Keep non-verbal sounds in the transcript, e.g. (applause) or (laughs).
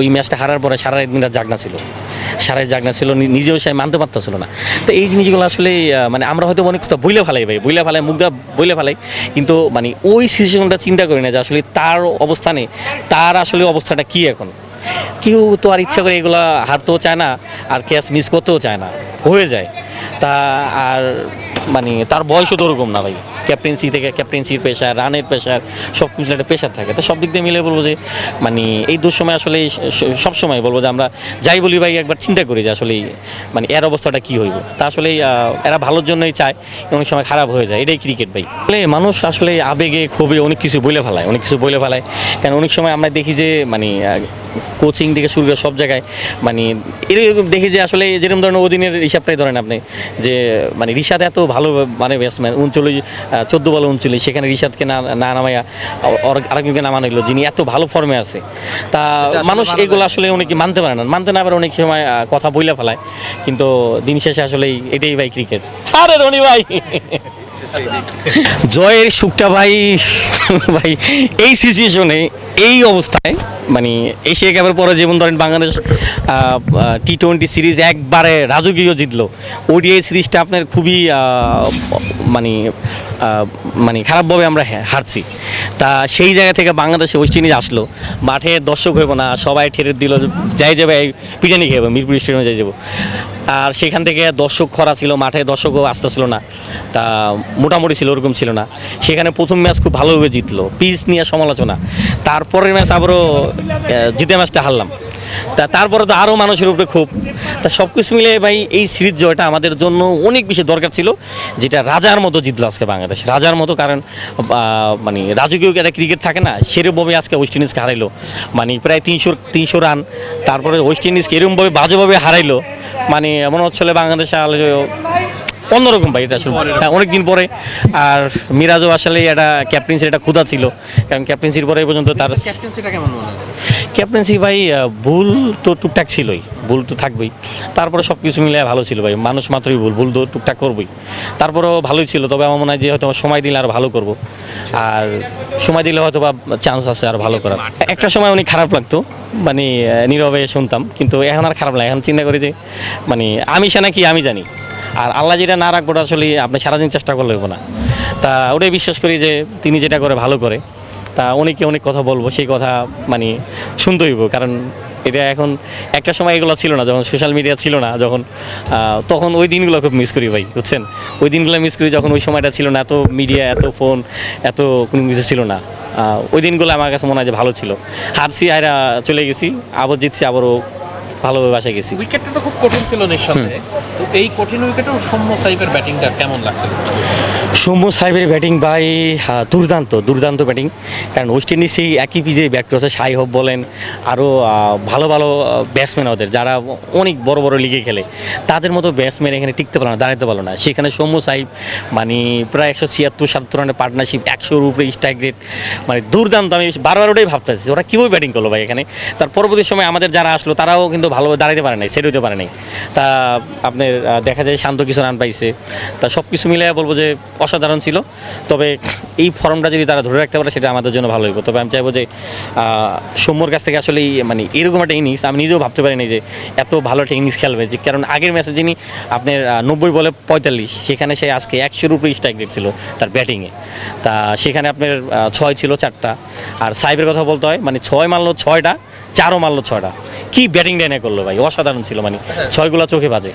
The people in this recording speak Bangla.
ওই ম্যাচটা হারার পরে সারা রাত মিনার জাগনা ছিল। সারা রাত জাগনা ছিল নিজেও সে মানতে পারতেছিল না। তো এই জিনিসগুলো আসলে মানে আমরা হয়তো অনেক কথা বইলে ফেলাই ভাই বইলে ফেলাই, মুখটা বইলে ফেলাই। কিন্তু মানে ওই সিচুয়েশনটা চিন্তা করি না যে আসলে তার অবস্থানে, তার আসলে অবস্থাটা কি এখন? কেউ তো আর ইচ্ছা করে এগুলা হারতেও চায় না, আর ক্যাচ মিস করতেও চায় না, হয়ে যায়। তা আর মানে তার বয়সও তো ওরকম না ভাই। ক্যাপ্টেন্সি থেকে ক্যাপ্টেন্সির পেশার রানের পেশার সব কিছু একটা পেশার থাকে। তো সব দিক দিয়ে মিলে বলব যে মানে এই দুঃসময় আসলে সব সময় বলব যে আমরা যাই বলি ভাই, একবার চিন্তা করি যে আসলে মানে এর অবস্থাটা কি হইব। তা আসলে এরা ভালোর জন্যই চায় অনেক সময় খারাপ হয়ে যায়। এটাই ক্রিকেট ভাই। আসলে মানুষ আসলে আবেগে, ক্ষোভে অনেক কিছু বলে ফেলায়, অনেক কিছু বলে ফেলায়। কারণ অনেক সময় আমরা দেখি যে মানে কোচিং থেকে শুরু করে সব জায়গায় মানে এরকম দেখি যে আসলে যেরকম ধরনের অধীনের হিসাবটাই ধরেন আপনি যে মানে রিশাদ এত ভালো মানে ব্যাটসম্যান উনচল্লিশ চোদ্দ বলে উনচল্লিশ সেখানে রিশাদকে না না নামাইয়া আর- আরেকজনকে নামানো হলো যিনি এত ভালো ফর্মে আছে। তা মানুষ এগুলো আসলে অনেকে মানতে পারে না। মানতে না পারে অনেক সময় কথা বইলে ফেলায়। কিন্তু দিন শেষে আসলে এটাই ভাই ক্রিকেট আরে রনি ভাই! (laughs) জয়ের সুখটা ভাই ভাই এই সিচুয়েশনে এই অবস্থায় মানে এশিয়া কাপের পরে যেমন ধরেন বাংলাদেশ টি টোয়েন্টি সিরিজ একবারে রাজকীয় জিতলো ওডিআই সিরিজটা আপনার খুবই মানে মানে খারাপভাবে আমরা হ্যাঁ, হারছি। তা সেই জায়গা থেকে বাংলাদেশে ওয়েস্ট ইন্ডিজ আসলো মাঠে দর্শক হইব না সবাই ঠেরে দিল যাই যাবে পিটানি খেয়ে মিরপুর স্টেডিয়ামে যাই যাব। আর সেখান থেকে দর্শক খরা ছিল, মাঠে দর্শকও আসতেছিল না। তা মোটামুটি ছিল, ওরকম ছিল না। সেখানে প্রথম ম্যাচ খুব ভালোভাবে জিতলো, পিচ নিয়ে সমালোচনা। তারপরের ম্যাচ আবারও জিতে ম্যাচটা হারলাম। তা তারপরে তো আরও মানুষের উপরে খুব তা সব কিছু মিলে ভাই, এই সিরিজ জয়টা আমাদের জন্য অনেক বেশি দরকার ছিল, যেটা রাজার মতো জিতলো আজকে বাংলাদেশ। রাজার মতো কারণ মানে রাজকীয় একটা ক্রিকেট থাকে না, সেরকমভাবে আজকে ওয়েস্ট ইন্ডিজকে হারাইলো। মানে প্রায় তিনশো তিনশো রান, তারপরে ওয়েস্ট ইন্ডিজকে এরকমভাবে বাজেভাবে হারাইলো। মানে এমন হচ্ছিল বাংলাদেশে আলো অন্যরকম ভাই এটা আসলে হ্যাঁ অনেকদিন পরে। আর মিরাজও আসলে এটা ক্যাপ্টেন্সির একটা ক্ষুধা ছিল। কারণ ক্যাপ্টেন্সির পরে পর্যন্ত তার হচ্ছে? ক্যাপ্টেন্সি ভাই ভুল তো টুকটাক ছিলই ভুল তো থাকবেই। তারপরে সব কিছু মিলে ভালো ছিল ভাই মানুষ মাত্রই ভুল ভুল তো টুকটাক করবই। তারপরেও ভালোই ছিল তবে আমার মনে হয় যে হয়তো সময় দিলে আর ভালো করব। আর সময় দিলে হয়তো বা চান্স আছে আর ভালো করার। একটা সময় অনেক খারাপ লাগতো মানে নীরবে শুনতাম কিন্তু এখন আর খারাপ লাগে এখন চিন্তা করি যে মানে আমি সে নাকি আমি জানি। আর আল্লাহ যেটা না রাখব আসলে আপনি সারাদিন চেষ্টা করলে হইব না। তা ওটাই বিশ্বাস করি যে তিনি যেটা করে ভালো করে। তা অনেকে অনেক কথা বলব সেই কথা মানে শুনতে হইব। কারণ এটা এখন একটা সময় এগুলো ছিল না যখন সোশ্যাল মিডিয়া ছিল না যখন তখন ওই দিনগুলো খুব মিস করি ভাই বুঝছেন? ওই দিনগুলো মিস করি যখন ওই সময়টা ছিল না এত মিডিয়া এত ফোন এত কোনো কিছু ছিল না। ওই দিনগুলো আমার কাছে মনে হয় যে ভালো ছিল। হারছি আয়রা চলে গেছি আবার জিতছি আবারও ভালোভাবে বাসায় গেছি। উইকেটটা তো খুব কঠিন ছিল নিঃসন্দেহে। তো এই কঠিন উইকেটেও সৌম্য সাহিবের ব্যাটিংটা কেমন লাগছে? সৌম্য সাহেবের ব্যাটিং ভাই দুর্দান্ত দুর্দান্ত ব্যাটিং। কারণ ওয়েস্ট ইন্ডিজ সেই একই পিজে ব্যাট করেছে সাই হোপ বলেন, আরও ভালো ভালো ব্যাটসম্যান ওদের, যারা অনেক বড় বড় লিগে খেলে। তাদের মতো ব্যাটসম্যান এখানে টিকতে পারল না দাঁড়াতে পারল না। সেখানে সৌম্য সাহেব মানে প্রায় একশো ছিয়াত্তর সাতাত্তর রানের পার্টনারশিপ একশোর উপরে স্ট্রাইক রেট মানে দুর্দান্ত। আমি বারবার ওটাই ভাবতেছি ওরা কীভাবে ব্যাটিং করল ভাই এখানে। তার পরবর্তী সময় আমাদের যারা আসলো, তারাও কিন্তু ভালোভাবে দাঁড়াতে পারে নাই সেট হতে পারে নাই। তা আপনার আহ, দেখা যায় শান্ত কিছু রান পাইছে। তা সব কিছু মিলে বলব যে অসাধারণ ছিল। তবে এই ফর্মটা যদি তারা ধরে রাখতে পারে সেটা আমাদের জন্য ভালো হইব। তবে আমি চাইব যে সৌম্যর কাছ থেকে আসলে মানে এরকম একটা ইনিংস আমি নিজেও ভাবতে পারিনি যে এত ভালো একটা ইনিংস খেলবে। যে কারণ আগের ম্যাচে যিনি আপনার নব্বই বলে পঁয়তাল্লিশ সেখানে সে আজকে একশোর উপরে স্ট্রাইক রেট ছিল তার ব্যাটিংয়ে তা সেখানে আপনার ছয় ছিল চারটা। আর সাহেবের কথা বলতে হয় মানে ছয় মারলো ছয়টা চারও মারলো ছয়টা। কি ব্যাটিং ডাইনে করল ভাই অসাধারণ ছিল মানে ছয়গুলা চোখে বাজে।